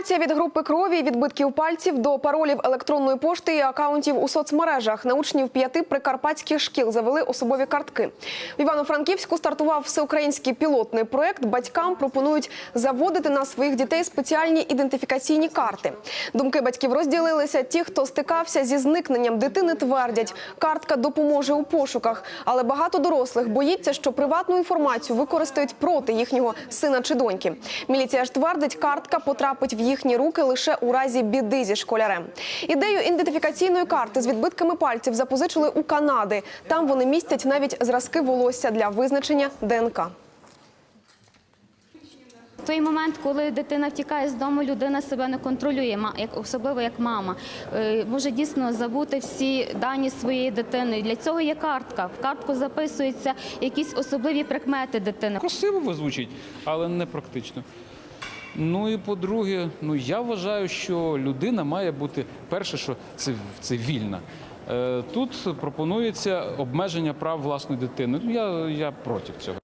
Інформація від групи крові, відбитків пальців до паролів електронної пошти і акаунтів у соцмережах. На учнів п'яти прикарпатських шкіл завели особові картки. В Івано-Франківську стартував всеукраїнський пілотний проект. Батькам пропонують заводити на своїх дітей спеціальні ідентифікаційні карти. Думки батьків розділилися. Ті, хто стикався зі зникненням дитини, твердять, картка допоможе у пошуках. Але багато дорослих боїться, що приватну інформацію використають проти їхнього сина чи доньки. Міліція ж твердить, картка потрапить в їхні руки лише у разі біди зі школярем. Ідею ідентифікаційної карти з відбитками пальців запозичили у Канади. Там вони містять навіть зразки волосся для визначення ДНК. В той момент, коли дитина втікає з дому, людина себе не контролює, ма- як особливо як мама. Е, Може дійсно забути всі дані своєї дитини. Для цього є картка. В картку записуються якісь особливі прикмети дитини. Красиво звучить, але не практично. Ну і по-друге, ну я вважаю, що людина має бути перше, що це, це вільна. Е, Тут пропонується обмеження прав власної дитини. Ну, Я, я проти цього.